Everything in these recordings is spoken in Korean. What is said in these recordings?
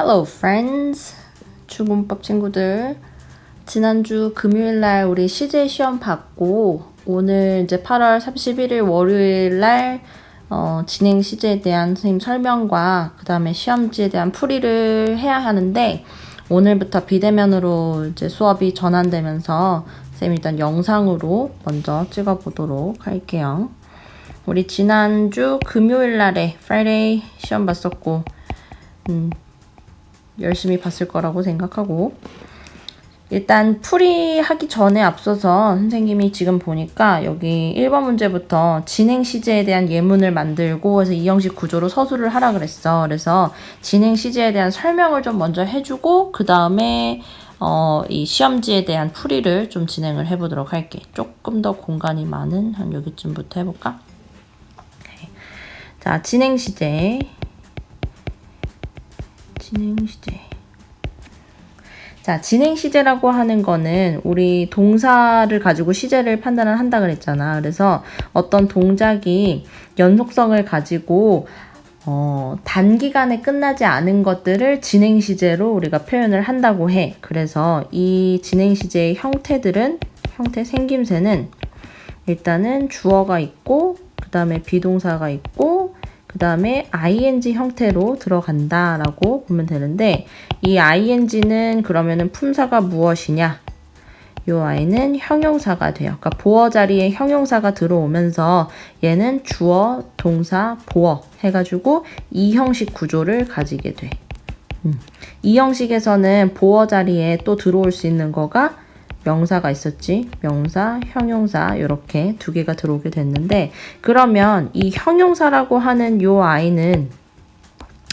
Hello friends. 주문법 친구들. 지난주 금요일 날 우리 CJ 시험 받고 오늘 이제 8월 31일 월요일 날 어, 진행 시제에 대한 선생님 설명과 그 다음에 시험지에 대한 풀이를 해야 하는데 오늘부터 비대면으로 이제 수업이 전환되면서 쌤 일단 영상으로 먼저 찍어보도록 할게요. 우리 지난주 금요일 날에 Friday 시험 봤었고 음, 열심히 봤을 거라고 생각하고 일단 풀이 하기 전에 앞서서 선생님이 지금 보니까 여기 1번 문제부터 진행 시제에 대한 예문을 만들고 해서 이 형식 구조로 서술을 하라 그랬어. 그래서 진행 시제에 대한 설명을 좀 먼저 해주고 그 다음에 어, 이 시험지에 대한 풀이를 좀 진행을 해보도록 할게. 조금 더 공간이 많은 한 여기쯤부터 해볼까? 오케이. 자, 진행 시제. 진행 시제. 자, 진행 시제라고 하는 거는 우리 동사를 가지고 시제를 판단을 한다 그랬잖아. 그래서 어떤 동작이 연속성을 가지고 어, 단기간에 끝나지 않은 것들을 진행 시제로 우리가 표현을 한다고 해. 그래서 이 진행 시제의 형태들은 형태 생김새는 일단은 주어가 있고 그다음에 비동사가 있고 그 다음에 ing 형태로 들어간다 라고 보면 되는데 이 ing는 그러면은 품사가 무엇이냐? 요 i는 형용사가 돼요. 그러니까 보어 자리에 형용사가 들어오면서 얘는 주어, 동사, 보어 해가지고 이 형식 구조를 가지게 돼. 음. 이 형식에서는 보어 자리에 또 들어올 수 있는 거가 명사가 있었지. 명사, 형용사 이렇게 두 개가 들어오게 됐는데 그러면 이 형용사라고 하는 요 i는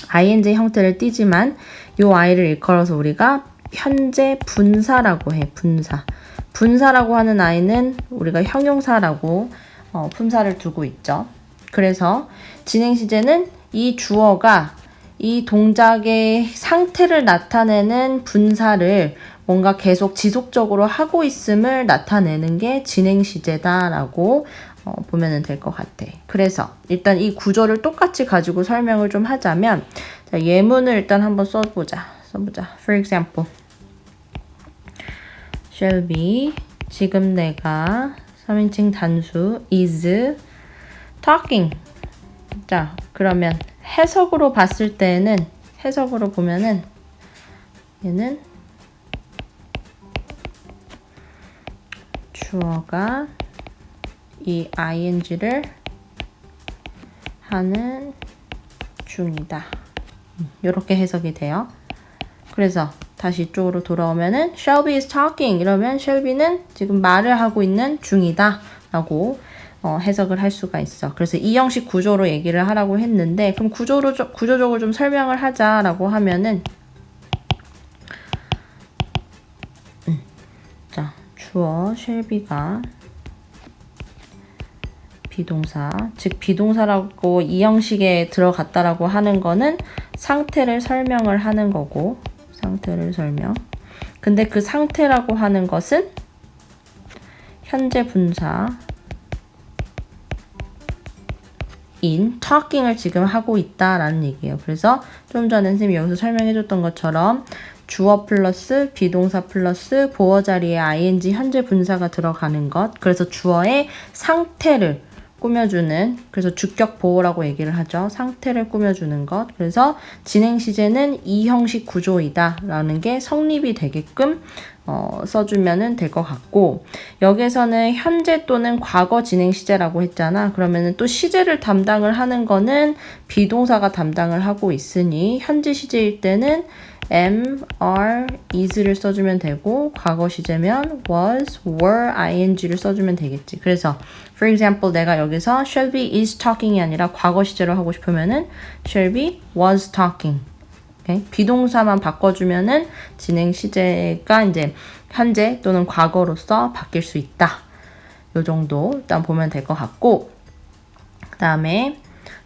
ing 형태를 띠지만 요 i를 일컬어서 우리가 현재 분사라고 해. 분사. 분사라고 하는 i는 우리가 형용사라고 어, 품사를 두고 있죠. 그래서 진행 시제는 이 주어가 이 동작의 상태를 나타내는 분사를 뭔가 계속 지속적으로 하고 있음을 나타내는 게 진행 시제다라고 어, 보면 될 것 같아. 그래서 일단 이 구조를 똑같이 가지고 설명을 좀 하자면 자, 예문을 일단 한번 써보자. 써보자. For example, shall be 지금 내가 3인칭 단수 is talking. 자, 그러면 해석으로 봤을 때는 해석으로 보면은 얘는 주어가 이 ing를 하는 중이다. 이렇게 해석이 돼요. 그래서 다시 이쪽으로 돌아오면은 Shelby is talking 이러면 Shelby는 지금 말을 하고 있는 중이다 라고 어, 해석을 할 수가 있어. 그래서 이 형식 구조로 얘기를 하라고 했는데 그럼 구조로 구조적으로 좀 설명을 하자라고 하면은 주어 쉘비가 비동사 즉 비동사라고 이 형식에 들어갔다라고 하는 거는 상태를 설명을 하는 거고 상태를 설명. 근데 그 상태라고 하는 것은 현재 분사 인 talking을 지금 하고 있다라는 얘기예요. 그래서 좀 전에 선생님이 여기서 설명해 줬던 것처럼 주어 플러스 비동사 플러스 보어 자리에 ing 현재 분사가 들어가는 것. 그래서 주어의 상태를 꾸며주는 그래서 주격 보호라고 얘기를 하죠. 상태를 꾸며주는 것. 그래서 진행 시제는 이 형식 구조이다라는 게 성립이 되게끔 어, 써주면은 될 것 같고 여기서는 현재 또는 과거 진행 시제라고 했잖아. 그러면은 또 시제를 담당을 하는 거는 비동사가 담당을 하고 있으니 현재 시제일 때는 am, are, is를 써주면 되고 과거 시제면 was, were, ing를 써주면 되겠지. 그래서 for example 내가 여기서 Shelby is talking이 아니라 과거 시제로 하고 싶으면은 Shelby was talking. 비동사만 바꿔주면은 진행 시제가 이제 현재 또는 과거로서 바뀔 수 있다. 요 정도 일단 보면 될 것 같고 그 다음에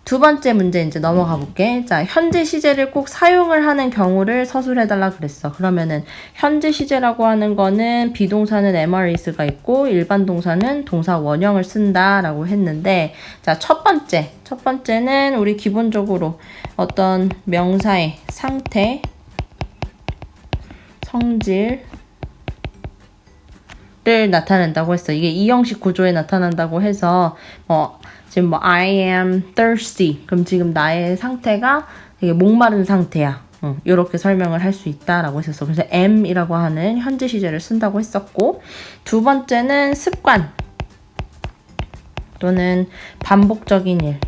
두 번째 문제 이제 넘어가 볼게. 자, 현재 시제를 꼭 사용을 하는 경우를 서술해 달라 그랬어. 그러면은 현재 시제라고 하는 거는 비동사는 MRES가 있고 일반 동사는 동사 원형을 쓴다라고 했는데 자, 첫 번째. 첫 번째는 우리 기본적으로 어떤 명사의 상태 성질을 나타낸다고 했어. 이게 이 형식 구조에 나타난다고 해서 뭐 지금 뭐 I am thirsty. 그럼 지금 나의 상태가 되게 목마른 상태야. 응, 이렇게 설명을 할 수 있다라고 했었어. 그래서 am이라고 하는 현재 시제를 쓴다고 했었고 두 번째는 습관 또는 반복적인 일.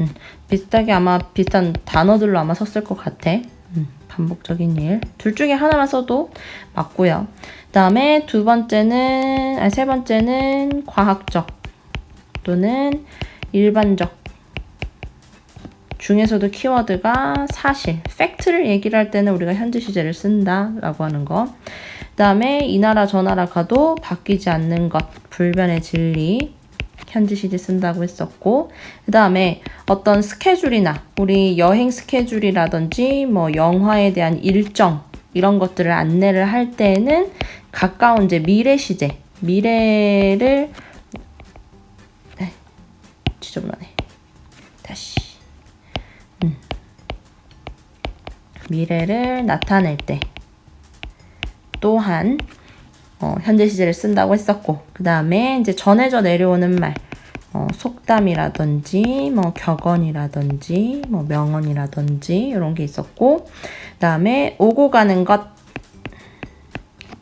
음, 비슷하게 아마 비슷한 단어들로 아마 썼을 것 같아. 음, 반복적인 일. 둘 중에 하나만 써도 맞고요. 그다음에 두 번째는 아니 세 번째는 과학적 또는 일반적 중에서도 키워드가 사실, 팩트를 얘기를 할 때는 우리가 현재 시제를 쓴다라고 하는 거. 그다음에 이 나라 저 나라 가도 바뀌지 않는 것, 불변의 진리, 현재 시제 쓴다고 했었고, 그 다음에 어떤 스케줄이나 우리 여행 스케줄이라든지 뭐 영화에 대한 일정 이런 것들을 안내를 할 때는 가까운 이제 미래 시제, 미래를 네, 지저분하네. 다시. 음. 미래를 나타낼 때 또한 어, 현재 시제를 쓴다고 했었고 그 다음에 이제 전해져 내려오는 말 어, 속담이라든지 뭐 격언이라든지 뭐 명언이라든지 이런 게 있었고 그 다음에 오고 가는 것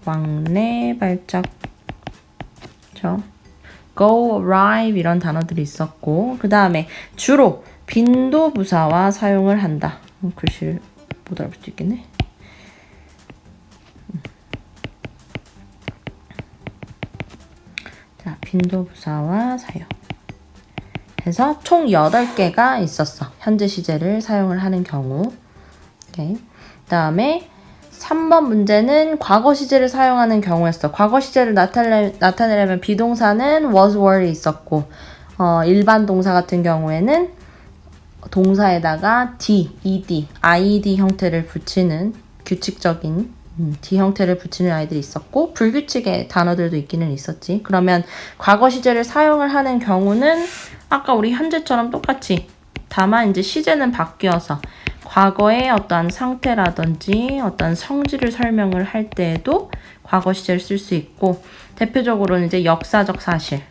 왕래 발작 저 go arrive 이런 단어들이 있었고 그 다음에 주로 빈도 부사와 사용을 한다 어, 글씨를 못 알아볼 수 있겠네 자, 빈도 부사와 사용. 해서 총 8개가 있었어. 현재 시제를 사용을 하는 경우. 오케이. 그다음에 3번 문제는 과거 시제를 사용하는 경우였어. 과거 시제를 나타내, 나타내려면 비동사는 was, were 있었고, 어, 일반 동사 같은 경우에는 동사에다가 d, ed, id 형태를 붙이는 규칙적인 음, D 형태를 붙이는 아이들이 있었고 불규칙의 단어들도 있기는 있었지. 그러면 과거 시제를 사용을 하는 경우는 아까 우리 현재처럼 똑같이 다만 이제 시제는 바뀌어서 과거의 어떠한 상태라든지 어떤 성질을 설명을 할 때에도 과거 시제를 쓸 수 있고 대표적으로는 이제 역사적 사실을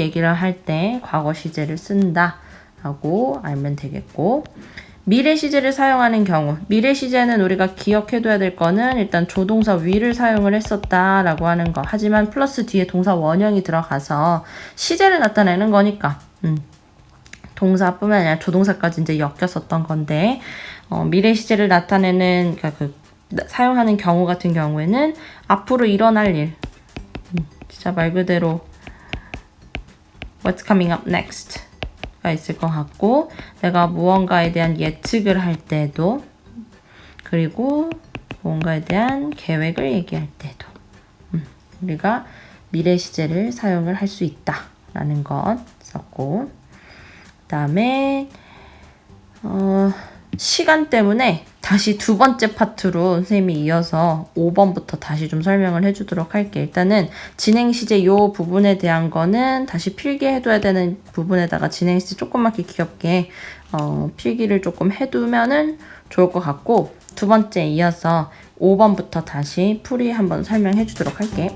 얘기를 할 때 과거 시제를 쓴다라고 알면 되겠고 미래 시제를 사용하는 경우 미래 시제는 우리가 기억해둬야 될 거는 일단 조동사 위를 사용을 했었다라고 하는 거 하지만 플러스 뒤에 동사 원형이 들어가서 시제를 나타내는 거니까 음. 동사뿐만 아니라 조동사까지 이제 엮였었던 건데 어, 미래 시제를 나타내는 그러니까 그 사용하는 경우 같은 경우에는 앞으로 일어날 일. 음, 진짜 말 그대로 what's coming up next 가 있을 것 같고 내가 무언가에 대한 예측을 할 때도 그리고 무언가에 대한 계획을 얘기할 때도 음, 우리가 미래 시제를 사용을 할 수 있다라는 것 썼고 그 다음에 어, 시간 때문에 다시 두 번째 파트로 선생님이 이어서 5번부터 다시 좀 설명을 해주도록 할게. 일단은 진행 시제 요 부분에 대한 거는 다시 필기해둬야 되는 부분에다가 진행 시제 조그맣게 귀엽게 어, 필기를 조금 해두면은 좋을 것 같고 두 번째 이어서 5번부터 다시 풀이 한번 설명해 주도록 할게.